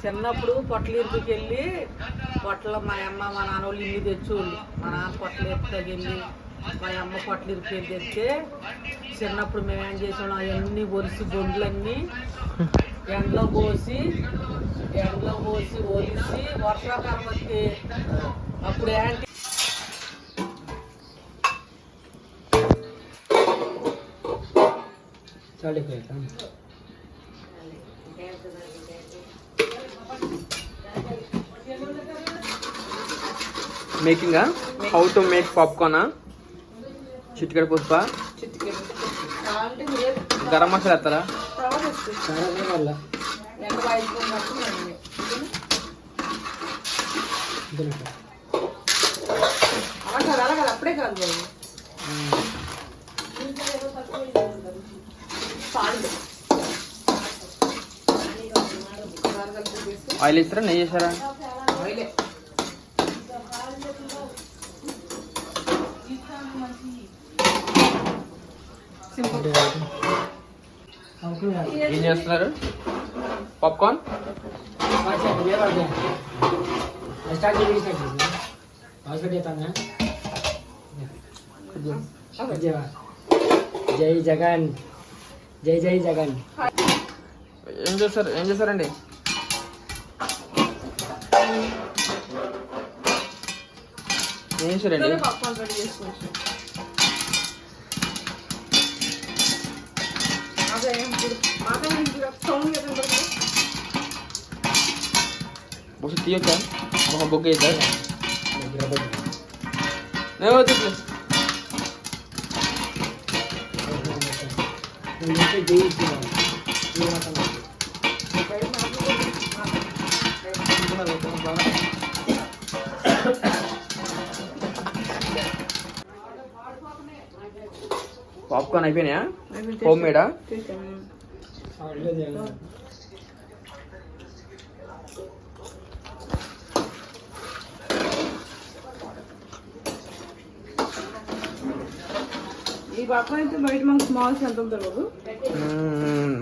చిన్నప్పుడు పొట్టలీరుకి వెళ్ళి పొట్టలో మా అమ్మ మా నాన్న వాళ్ళు ఇల్లు తెచ్చేవాళ్ళు. మా నాన్న పొట్టలీరుకి వెళ్ళి మా అమ్మ పొట్టలీరుకి వెళ్ళి తెస్తే చిన్నప్పుడు మేము ఏం చేసాం అవన్నీ ఒలిసి బొండ్లన్నీ ఎండలో పోసి ఎండలో పోసి ఒలిసి వర్షాకాలం వస్తే అప్పుడు ఏంటి? చాలు making? How to make popcorn చిటికెడ పుష్ప. గరం మసాలా ఎత్తారా? అప్పుడే కాదు. ఆయిల్ వేస్తారా నెయ్యి వేసారా ఏం చేస్తున్నారు? పాప్కార్న్ జై జగన్. జై జై జగన్. ఏం చేస్తారు? ఏం చేస్తారండి? ఏం చేశారండి పాప్కార్న్ రెడీ చేసుకోవచ్చు అదే ఇప్పుడు అదే ఇప్పుడు సౌండ్ కదా ఒకసారి తీయొచ్చా ఒక బొక్క ఇద్దారు నేను పాప్కార్న్ అయిపోయినాయా? హోమ్ మేడా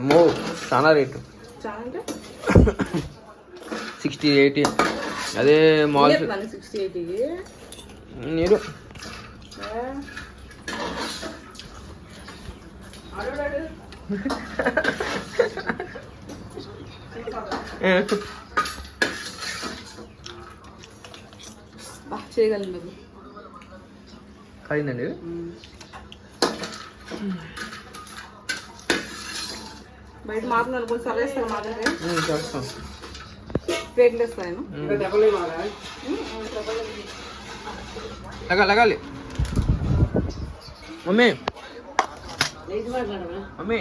మో చాలా రేటు. Sixty eighty. అదే మాల్స్ సిక్స్టీ ఎయిటీ? మీరు చేయగలను అయిందండి బయట మాత్రం అనుకుని సర్వేస్తాను మా దగ్గర. చేస్తాం. ప్లేట్లు వేస్తాను లగా లగాలి. మమ్మీ. మమ్మీ.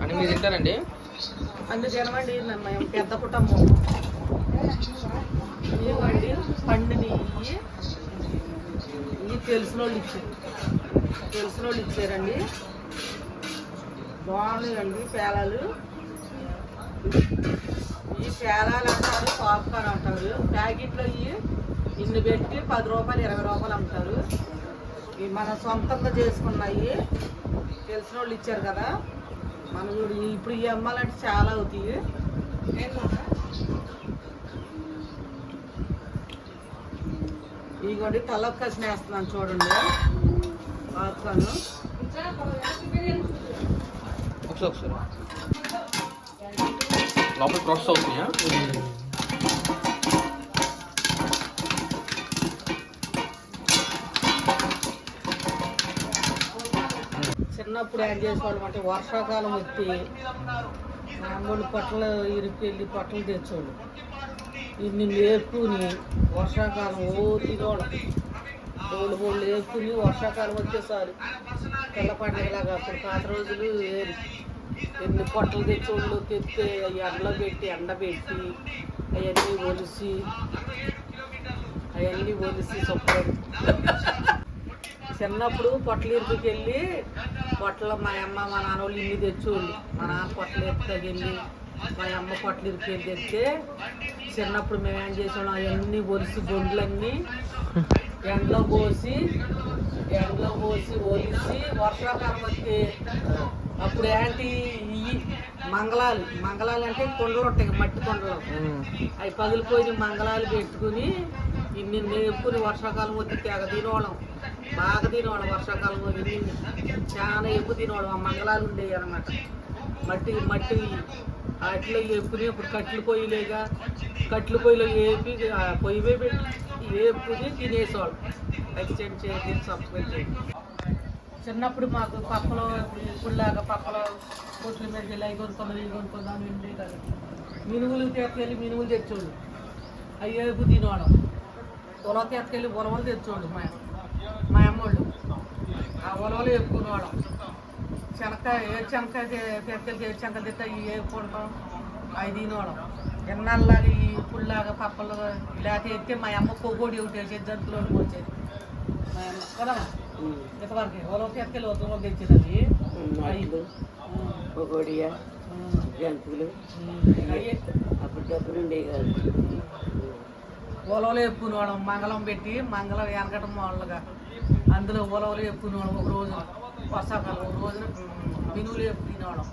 అని మీరు తింటారండి? అందుకు జనమండి మేము పెద్ద కుటుంబం. ఇదిగోండి పండుని ఇవి తెలిసిన వాళ్ళు ఇచ్చారు. తెలిసిన వాళ్ళు ఇచ్చారండి. బాగున్నాయండి పేలాలు. ఈ పేలాలు అంటారు పాప్కార్న్ అంటారు. ప్యాకెట్లో ఇవి ఇన్ని పెట్టి పది రూపాయలు ఇరవై రూపాయలు అంటారు ఇవి మన సొంతంగా చేసుకున్నాయి. తెలిసిన వాళ్ళు ఇచ్చారు కదా. మన ఇప్పుడు ఇవి అమ్మాలంటే చాలా అవుతాయి. ఇదిగోండి తలకు కసిన వేస్తున్నాను చూడండి. పాప్కార్న్. ఒకసారి ఒకసారి. లోపల ప్రాసెస్ అవుతున్నాయా? చిన్నప్పుడు ఏం చేసేవాళ్ళం అంటే వర్షాకాలం వచ్చి మామూలు పొట్టలు ఇరికెళ్ళి పొట్టలు తెచ్చేవాళ్ళు. ఇన్ని లేపుకుని వర్షాకాలం ఓ తినోడు బోళ్ళు బోళ్ళు లేపుకుని వర్షాకాలం వచ్చేసారి పిల్ల పండుగలాగా అప్పుడు పాత రోజులు వేరు. ఎన్ని పొట్టలు తెచ్చేవాళ్ళు తెస్తే ఎండలో పెట్టి ఎండబెట్టి అవన్నీ ఒలిసి అవన్నీ ఒలిసి శుభ్రం. చిన్నప్పుడు పొట్టలీరుకి వెళ్ళి పొట్టలు మా అమ్మ మా నాన్న వాళ్ళు ఇల్లు తెచ్చేవాళ్ళు. మా నాన్న పొట్టలీరుకి వెళ్ళి మా అమ్మ పొట్టలీరుకి వెళ్ళి తెస్తే చిన్నప్పుడు మేము ఏం చేసాం అవన్నీ ఒలిసి బొండ్లన్నీ ఎండలో పోసి ఎండలో పోసి ఒలిసి వర్షాకాలం వస్తే అప్పుడు ఏంటి ఇవి మంగళాలు మంగళాలు అంటే కొండలు ఉంటాయి మట్టి కొండలు. అవి పగిలిపోయిన మంగళాలు పెట్టుకుని ఇన్ని నేర్పుని వర్షాకాలం వచ్చి తెగ తినోళ్ళం బాగా తినేవాళ్ళం వర్షాకాలం వచ్చి చాలా ఎక్కువ తినేవాళ్ళం. ఆ మంగళాలు ఉండేవి అనమాట మట్టి మట్టి వాటిలో వేపుకుని ఇప్పుడు కట్లు పొయ్యిలేగా కట్లు పొయ్యిలో వేపి పొయ్యి పెట్టి వేపుకుని తినేసేవాళ్ళం. ఎక్స్చేంజ్ చేసి సబ్స్క్రైబ్ చేయండి. చిన్నప్పుడు మాకు పక్కలో ఇప్పుడులాగా పక్కలో కోట్ల మీద వెళ్ళి అవి కొనుక్కుందాం ఇవి కొనుక్కుందాం ఇంటి కాదు. మినుములు తీసుకెళ్ళి మినుములు తెచ్చోడు అవి వేపు ఉలవ తీసుకెళ్ళి ఉలవలు తెచ్చోడు మా మా అమ్మోళ్ళు ఆ ఉలవలు వేపుకునేవాళ్ళం. శనక్కాయ ఏ శనక్కాయ తీసుకెళ్ళి ఏ శనక్కాయ తెస్తే ఇవి వేపుకుంటాం అవి తినేవాళ్ళం. ఎన్నాళ్ళలాగా ఈ పుల్లాగా పప్పలు లేకపోతే ఎత్తే మా అమ్మ కొవ్వొడి ఒకటి వేసేది జంతువులు వచ్చేది మా అమ్మ కదా ఇంతవరకు ఉలవ తీసుకెళ్ళి తెచ్చేది అవి పొగోడియా జంతువులు అప్పుడు డబ్బులు ఉండేవి కాదు ఉలవలు వేపుకునేవాళ్ళం మంగళం పెట్టి మంగళం వెనకటం మామూలుగా. అందులో ఉలవలు వేపుకునేవాళ్ళం ఒక రోజు వర్షాకాలం ఒక రోజున. మినువులు వేపు తినేవాళ్ళం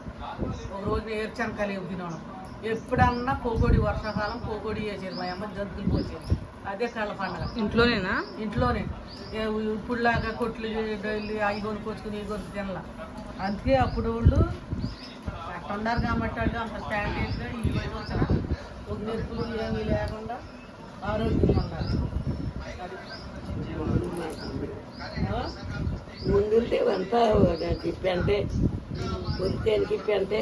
ఒక రోజు ఏర్చనకాయలు వేపు తినేవాళ్ళం ఎప్పుడన్నా కోకోడి వర్షాకాలం కోకోడి వేసేది మా అమ్మ జంతువులు పోసేది అదే కళ్ళ పండగ. ఇంట్లోనేనా? ఇంట్లోనే. ఇప్పుడులాగా కొట్లు డైలీ అవి కొనుక్కొచ్చుకుని ఇవి కొనుక్కు తినలా. అందుకే అప్పుడు వాళ్ళు అట్లా ఉన్నారు కాబట్టి వాళ్ళు అంత స్టాండర్డ్గా ఈ వయసు వచ్చిన ఒక నొప్పులు ఏమీ లేకుండా ఆరోగ్యంగా ఉన్నారు. ఆ? ముందుంటే అంతా పెంటే ఉరితేనికి పెంటే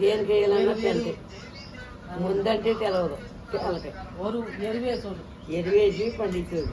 దేనికి వేయాలన్నా పెంటే. ముందంటే ఓరు ఎరివేసోడు. ఎరివేసి పండించేది